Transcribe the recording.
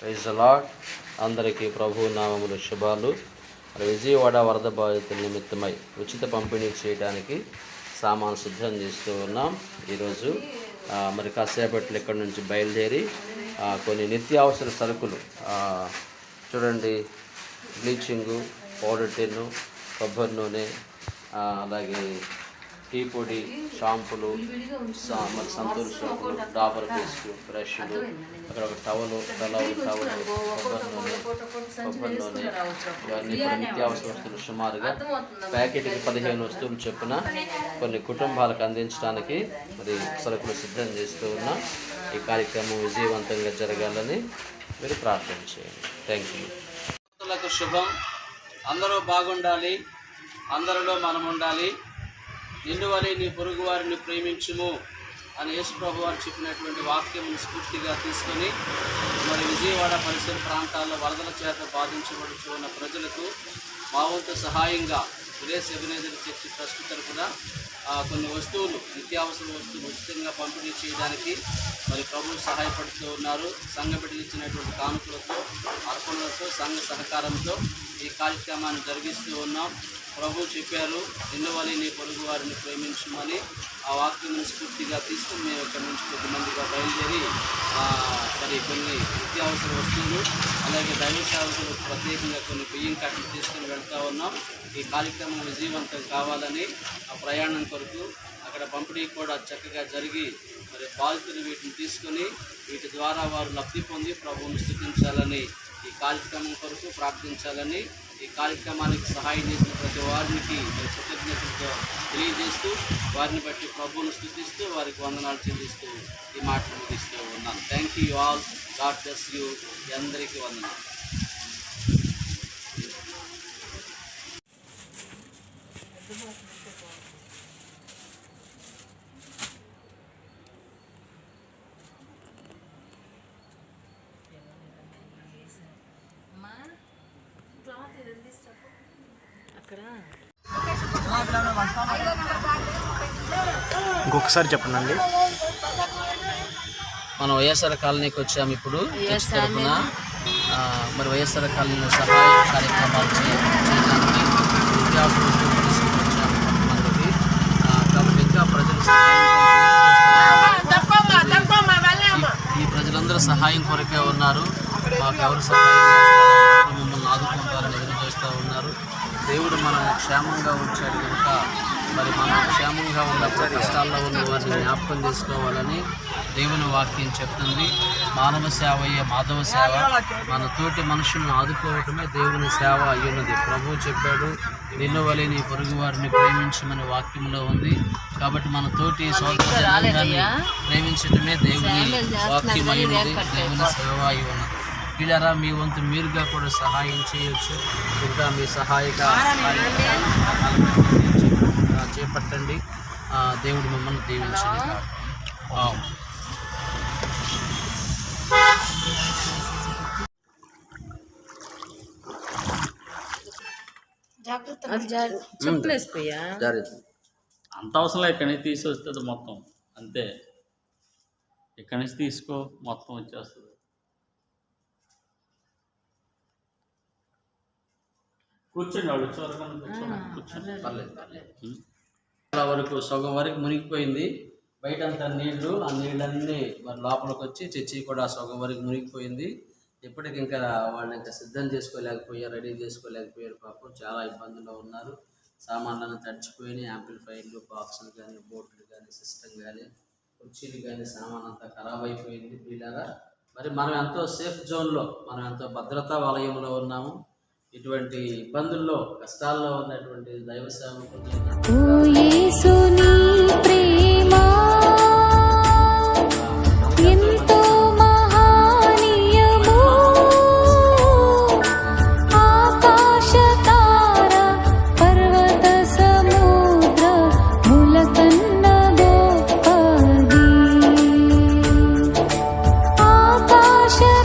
Praise lord అందరికీ ప్రభు నామములు శుభాలు. విజయవాడ వరద బాధితుల నిమిత్తమై ఉచిత పంపిణీ చేయడానికి సామాను సిద్ధం చేస్తూ ఉన్నాం. ఈరోజు మరి కాసేపట్లో ఇక్కడ నుంచి బయలుదేరి కొన్ని నిత్యావసర సరుకులు చూడండి బ్లీచింగు పౌడర్ టిన్ను కొబ్బరి నూనె అలాగే టీ పొడి షాంపులు సా- మరి సంతూర్ సోపులు డాబర్ పేస్ట్ బ్రష్లు అక్కడ ఒక టవలు టవల్ టవలు కొబ్బరి నూనె కొబ్బరి నూనె ఇవన్నీ కూడా నిత్యావసర వస్తువులు సుమారుగా ప్యాకెట్కి పదిహేను వస్తువులు చొప్పున కొన్ని కుటుంబాలకు అందించడానికి మరి సరుకులు సిద్ధం చేస్తూ ఉన్న. ఈ కార్యక్రమం విజయవంతంగా జరగాలని మీరు ప్రార్థన చేయండి. థ్యాంక్ యూ శుభం. అందరూ బాగుండాలి. అందరిలో మనం ఉండాలి నిన్నువలే నీ పొరుగు వారిని ప్రేమించుము అని యేసు ప్రభు వారు చెప్పినటువంటి వాక్యం స్ఫూర్తిగా తీసుకొని మరి విజయవాడ పరిసర ప్రాంతాల్లో వరదల చేత బాధించబడుచు ఉన్న ప్రజలకు మా వంతు సహాయంగా విదేశ్ అభినేతలు చర్చి ట్రస్ట్ తరఫున కొన్ని వస్తువులు నిత్యావసర వస్తువులు ఉచితంగా పంపిణీ చేయడానికి మరి ప్రభు సహాయపడుతూ ఉన్నారు. సంఘ బిడ్డలు ఇచ్చినటువంటి కానుకలతో అర్పణలతో సంఘ సహకారంతో ఈ కార్యక్రమాన్ని జరిగిస్తూ ఉన్నాం. ప్రభు చెప్పారు ఎన్నవని నీ పొరుగు వారిని ప్రేమించమని ఆ వాక్యం స్ఫూర్తిగా తీసుకుని మేము ఇక్కడ నుంచి కొద్దిమందిగా బయలుదేరి మరి కొన్ని నిత్యావసర వస్తువులు అలాగే దైవ సేవకులు ప్రత్యేకంగా కొన్ని బియ్యం కట్టలు తీసుకుని వెళ్తా ఉన్నాం. ఈ కార్యక్రమం విజయవంతం కావాలని ఆ ప్రయాణం కొరకు అక్కడ పంపిణీ కూడా చక్కగా జరిగి మరి బాధితులు వీటిని తీసుకొని వీటి ద్వారా వారు లబ్ధి పొంది ప్రభువును స్థుతించాలని ఈ కార్యక్రమం కొరకు ప్రార్థించాలని ఈ కార్యక్రమానికి సహాయం చేసిన ప్రతి వారికి కృతజ్ఞతలతో తెలియజేస్తూ వారిని బట్టి ప్రభువును స్థుతిస్తూ వారికి వందనాలు చెల్లిస్తూ ఈ మాటలు ముగిస్తూ ఉన్నాను. Thank you all God bless you అందరికీ వందనాలు. ఇంకొకసారి చెప్పండి మనం వైఎస్ఆర్ కాలనీకి వచ్చాము ఇప్పుడు తరఫున మరి వైఎస్ఆర్ కాలనీలో సహాయ కార్యక్రమాలు చేయ- చేయడానికి నిత్యావసర వస్తువులు తీసుకుని వచ్చాము కొంతమందికి ఆ, కాబట్టి ఇంకా ప్రజలు సహాయం ఈ- ప్రజలందరూ సహాయం కొరకే ఉన్నారు. మాకు ఎవరు సహాయం ఆదుకుంటారని ఎదురు ఉన్నారు. దేవుడు మనం క్షేమంగా ఉంచాడు కనుక మరి మనం క్షేమంగా ఉన్నప్పుడు కష్టాల్లో ఉన్న వారిని జ్ఞాపకం చేసుకోవాలని దేవుని వాక్యం చెప్తుంది. మానవ సేవ అయ్యే మాధవ సేవ. మన తోటి మనుషులను ఆదుకోవటమే దేవుని సేవ అయ్యున్నది. ప్రభు చెప్పాడు నిన్ను వలె నీ పొరుగు వారిని ప్రేమించమని వాక్యంలో ఉంది. కాబట్టి మన తోటి సోదర ప్రేమించటమే దేవుని వాక్యం అయి ఉంది దేవుని సేవ అయి ఉన్నది వీళ్ళరా మీ వంతు మీరుగా కూడా సహాయం చేయొచ్చు. ఇంకా మీ సహాయక చేపట్టండి. దేవుడు మిమ్మల్ని దీవించండి అంత అవసరం లేదు ఇక్కడి నుంచి తీసి వస్తుంది మొత్తం. అంతే. ఇక్కడి నుంచి తీసుకో మొత్తం వచ్చేస్తుంది. కూర్చోండి వాళ్ళు కూర్చోండి. పర్లేదు పర్లేదు. చాలా వరకు సగం వరకు మునిగిపోయింది. బయట అంతా నీళ్ళు ఆ నీళ్ళన్నీ మరి లోపలికి వచ్చి చర్చి కూడా సగం వరకు మునిగిపోయింది. ఇప్పటికి ఇంకా వాళ్ళని ఇంకా సిద్ధం చేసుకోలేకపోయారు రెడీ చేసుకోలేకపోయారు పాపం. చాలా ఇబ్బందుల్లో ఉన్నారు. సామాన్లను తడిచిపోయినాయి యాంప్లిఫైర్లు బాక్సులు కానీ బోట్లు కానీ సిస్టమ్ కానీ కుర్చీలు కానీ సామాన్ అంతా ఖరాబ్ అయిపోయింది. వీళ్ళగా మరి మనం ఎంతో సేఫ్ జోన్లో మనం ఎంతో భద్రతా వలయంలో ఉన్నాము. ఇటువంటి ఇబ్బందుల్లో కష్టాల్లో ఉన్నటువంటి దైవ సేవకులు